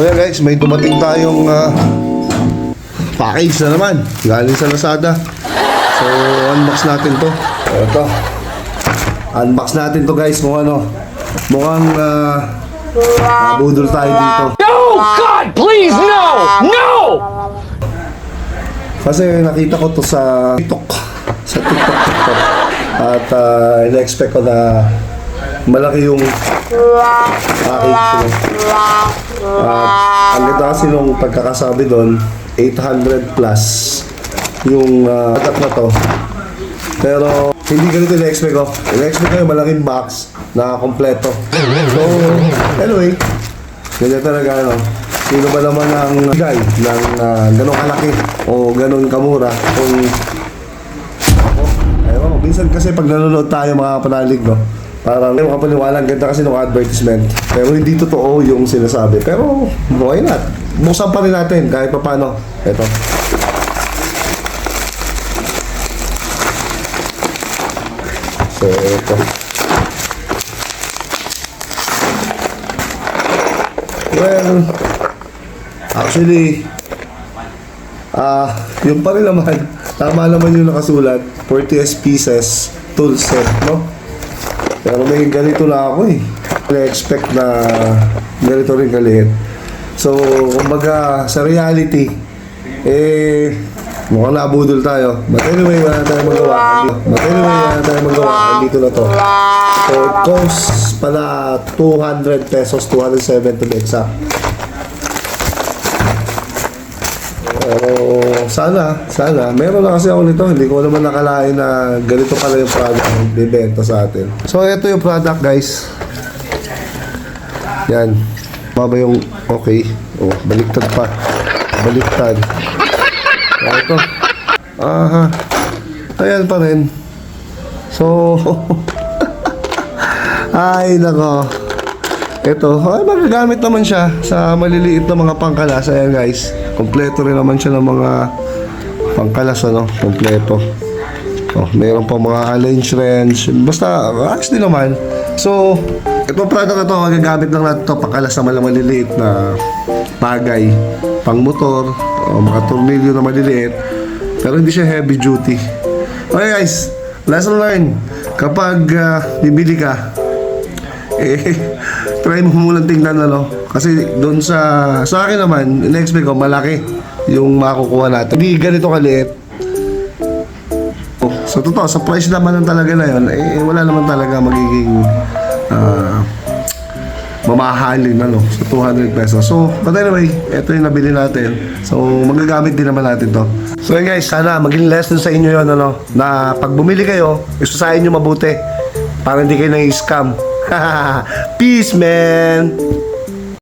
So yan guys, may dumating tayong ah, package na naman. Galing sa Lazada. So, unbox natin to. Ito. Unbox natin to guys kung ano. Mukhang uh, nabudol tayo dito. No! God, please, no! No! Kasi nakita ko to sa TikTok. Sa TikTok, TikTok. At uh, ina-expect ko na malaki yung package ko. At ang ganda kasi nung pagkakasabi doon, 800 plus yung uh, product na to. Pero hindi ganito ina-expect ko. Ina-expect ko yung malaking box na kompleto. So, anyway, ganyan talaga ano. Sino ba naman ang bigay ng uh, ganong kalaki o ganon kamura kung Ayun, minsan kasi pag nanonood tayo mga panalig, no? Parang may makapaniwala, ang ganda kasi ng advertisement. Pero hindi totoo yung sinasabi. Pero, why not? Buksan pa rin natin kahit pa paano. Ito. So, ito. Well, actually, Ah, yung pa rin naman, tama naman yung nakasulat, 40 pieces tool set, no? Pero may ganito lang ako eh. Na-expect na ganito rin kaliit. So, kumbaga, sa reality, eh, mukhang nabudol tayo. But anyway, wala tayong magawa. But anyway, wala tayong magawa. Andito na to. So, it costs pala 200 pesos, 207 to be exact. Oo, sana, sana. Meron na kasi ako nito. Hindi ko naman nakalain na ganito pala yung product na bibenta sa atin. So, ito yung product, guys. Yan. Baba yung okay. Oh, baliktad pa. Baliktad. Ah, ito. Aha. Ayan pa rin. So, ay, nako. Ito, ay, magagamit naman siya sa maliliit na mga pangkalas. Ayan guys, kompleto rin naman siya ng mga pangkalas, ano, kompleto. Oh, meron pa mga wrench. Basta, din naman. So, itong product na to, magagamit lang natin to pangkalas na mal- maliliit na bagay. Pang motor, o mga tornilyo na maliliit. Pero hindi siya heavy duty. Okay guys, lesson learned. Kapag ah, bibili ka, eh, try mo muna tingnan ano. Kasi doon sa, sa akin naman, in-expect ko, malaki yung makukuha natin. Hindi ganito kaliit. Oh, sa totoo, sa price naman ng talaga na yun, eh, wala naman talaga magiging ah, mamahalin ano, sa 200 pesos. So, but anyway, ito yung nabili natin. So, magagamit din naman natin to. So yun guys, sana maging lesson sa inyo yun, ano, na pag bumili kayo, isusahin nyo mabuti para hindi kayo nang scam Peace, man!